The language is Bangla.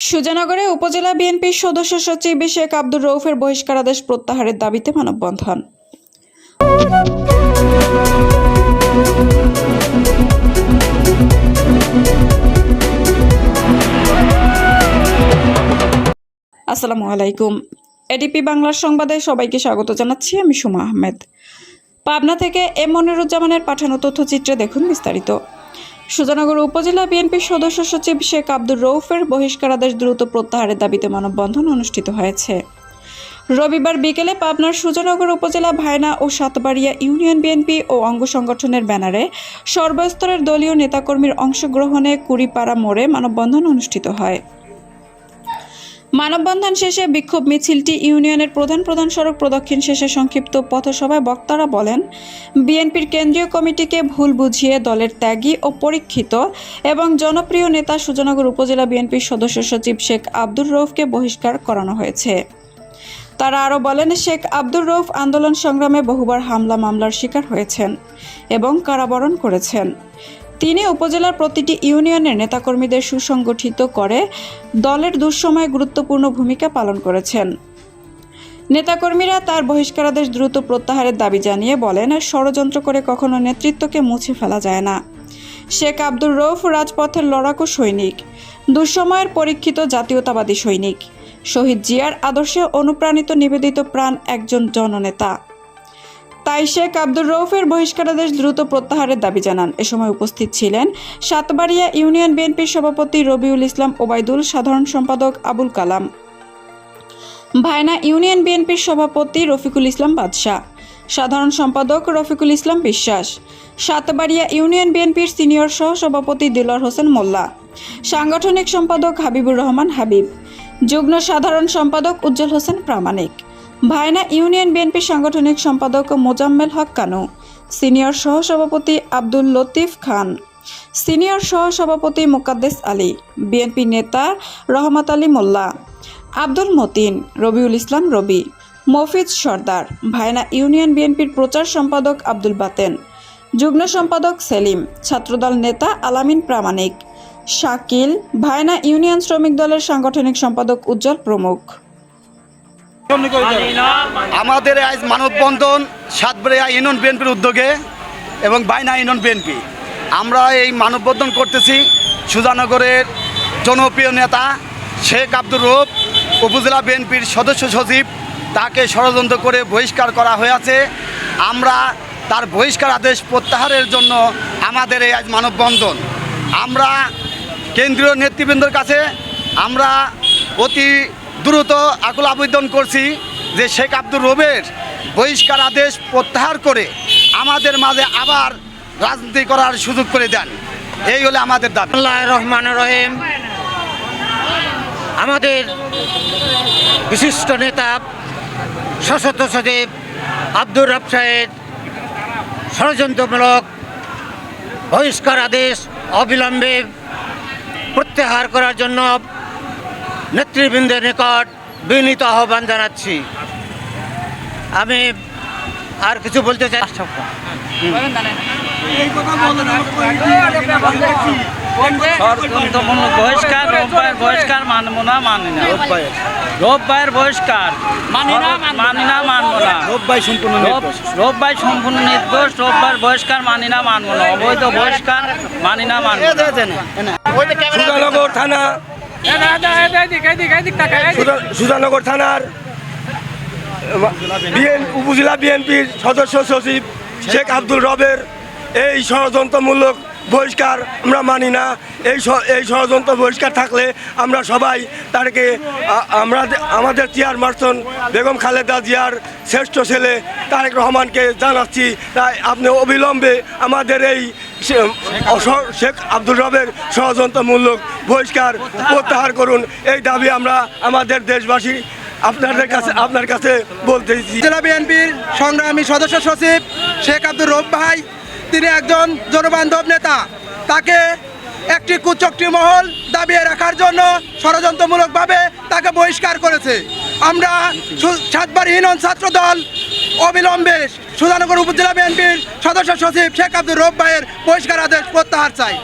সুজানগরে উপজেলা বিএনপির সদস্য সচিব শেখ আব্দুর রৌফের বহিষ্কারাদেশ প্রত্যাহারের দাবিতে মানববন্ধন। আসসালামু আলাইকুম। এডিপি বাংলার সংবাদে সবাইকে স্বাগত জানাচ্ছি আমি সুমা আহমেদ। পাবনা থেকে এম মনিরুজ্জামানের পাঠানো তথ্যচিত্রে দেখুন বিস্তারিত। সুজানগর উপজেলা বিএনপির সদস্য সচিব শেখ আব্দুর রৌফের বহিষ্কারাদেশ দ্রুত প্রত্যাহারের দাবিতে মানববন্ধন অনুষ্ঠিত হয়েছে। রবিবার বিকেলে পাবনার সুজানগর উপজেলা ভায়না ও সাতবাড়িয়া ইউনিয়ন বিএনপি ও অঙ্গ সংগঠনের ব্যানারে সর্বস্তরের দলীয় নেতাকর্মীর অংশগ্রহণে কুড়িপাড়া মোড়ে মানববন্ধন অনুষ্ঠিত হয়। মানববন্ধন শেষে বিক্ষোভ মিছিলটি ইউনিয়নের প্রধান প্রধান সড়ক প্রদক্ষিণ শেষে সংক্ষিপ্ত পথসভায় বক্তারা বলেন, বিএনপির কেন্দ্রীয় কমিটিকে ভুল বুঝিয়ে দলের ত্যাগী ও পরীক্ষিত এবং জনপ্রিয় নেতা সুজনগর উপজেলা বিএনপির সদস্য সচিব শেখ আব্দুর রৌফকে বহিষ্কার করানো হয়েছে। তারা আরও বলেন, শেখ আব্দুর রৌফ আন্দোলন সংগ্রামে বহুবার হামলা মামলার শিকার হয়েছেন এবং কারাবরণ করেছেন। তিনি উপজেলার প্রতিটি ইউনিয়নের নেতাকর্মীদের সুসংগঠিত করে দলের দুঃসময়ে গুরুত্বপূর্ণ ভূমিকা পালন করেছেন। নেতাকর্মীরা তার বহিষ্কারাদেশ দ্রুত প্রত্যাহারের দাবি জানিয়ে বলেন, ষড়যন্ত্র করে কখনো নেতৃত্বকে মুছে ফেলা যায় না। শেখ আব্দুর রৌফ রাজপথের লড়াকু সৈনিক, দুঃসময়ের পরীক্ষিত জাতীয়তাবাদী সৈনিক, শহীদ জিয়ার আদর্শে অনুপ্রাণিত নিবেদিত প্রাণ একজন জননেতা। তাই শেখ আব্দুর রৌফের বহিষ্কারাদেশ দ্রুত প্রত্যাহারের দাবি জানান। এ সময় উপস্থিত ছিলেন সাতবাড়িয়া ইউনিয়ন বিএনপির সভাপতি রবিউল ইসলাম ওবায়দুল, সাধারণ সম্পাদক আবুল কালাম। ভায়না ইউনিয়ন বিএনপির সভাপতি রফিকুল ইসলাম বাদশাহ। সাধারণ সম্পাদক রফিকুল ইসলাম বিশ্বাস। সাতবাড়িয়া ইউনিয়ন বিএনপির সিনিয়র সহ সভাপতি দিলর হোসেন মোল্লা। সাংগঠনিক সম্পাদক হাবিবুর রহমান হাবিব। যুগ্ম সাধারণ সম্পাদক উজ্জ্বল হোসেন প্রামাণিক। ভায়না ইউনিয়ন বিএনপি সাংগঠনিক সম্পাদক মোজাম্মেল হক কানু, সিনিয়র সহসভাপতি আব্দুল লতিফ খান, সিনিয়র সহসভাপতি মোকাদ্দেস আলী, বিএনপি নেতা রহমত আলী মোল্লা, আব্দুল মতিন, রবিউল ইসলাম রবি, মফিজ সর্দার, ভায়না ইউনিয়ন বিএনপির প্রচার সম্পাদক আব্দুল বাতেন, যুগ্ম সম্পাদক সেলিম, ছাত্রদল নেতা আলামিন প্রামাণিক, শাকিল, ভায়না ইউনিয়ন শ্রমিক দলের সাংগঠনিক সম্পাদক উজ্জ্বল প্রমুখ। আমাদের আজ মানববন্ধন সাতবাড়িয়া ইউনিয়ন বিএনপির উদ্যোগে এবং বাইনা ইউনিয়ন বিএনপি। আমরা এই মানববন্ধন করতেছি সুজানগরের জনপ্রিয় নেতা শেখ আব্দুর রৌফ উপজেলা বিএনপির সদস্য সচিব তাকে ষড়যন্ত্র করে বহিষ্কার করা হয়েছে আমরা তার বহিষ্কার আদেশ প্রত্যাহারের জন্য আমাদের এই আজ মানববন্ধন। আমরা কেন্দ্রীয় নেতৃবৃন্দর কাছে আমরা অতি দ্রুত আকুল আবেদন করছি যে শেখ আব্দুর রবের বহিষ্কার আদেশ প্রত্যাহার করে আমাদের মাঝে আবার রাজনীতি করার সুযোগ করে দেন। এই হলে আমাদের দাবি। আল্লাহ রহমান রহিম। আমাদের বিশিষ্ট নেতা সশস্ত্র সচিব আব্দুর রব সাহেব ষড়যন্ত্রমূলক বহিষ্কার আদেশ অবিলম্বে প্রত্যাহার করার জন্য নেতৃবৃন্দের নিকট বিনীত আহ্বান জানাচ্ছি আমি আর কিছু বলতে চাই বহিষ্কার রোববার বহিষ্কার মানব না মানি না রোববার বহিষ্কার মানি না মানি না মানব না রোববাই সম্পূর্ণ রোব- রোববার সম্পূর্ণ নির্দোষ রোববার বহিষ্কার মানি না মানব না অবৈধ বহিষ্কার মানি না মানব না থানা সুজানগর থানার উপজেলা বিএনপির সদস্য সচিব শেখ আব্দুল রবের এই ষড়যন্ত্রমূলক বহিষ্কার আমরা মানি না। এই এই ষড়যন্ত্র বহিষ্কার থাকলে আমরা সবাই তাকে আমরা আমাদের চেয়ারপারসন বেগম খালেদা জিয়ার শ্রেষ্ঠ ছেলে তারেক রহমানকে জানাচ্ছি। তাই আপনি অবিলম্বে আমাদের এই শেখ আব্দুল রবের ষড়যন্ত্রমূলক বহিষ্কার প্রত্যাহার করুন। এই দাবি আমরা আমাদের দেশবাসী আপনাদের কাছে আপনার কাছে বলতেছি জেলা বিএনপির সংগ্রামী সদস্য সচিব শেখ আব্দুর রব ভাই, তিনি একজন জনবান্ধব নেতা। তাকে একটি কুচক্রি মহল দাবিয়ে রাখার জন্য ষড়যন্ত্রমূলকভাবে তাকে বহিষ্কার করেছে। আমরা ইউনিয়ন ছাত্র দল অবিলম্বে সুধানগর উপজেলা বিএনপির সদস্য সচিব শেখ আব্দুর রব বহিষ্কার আদেশ প্রত্যাহার চাই।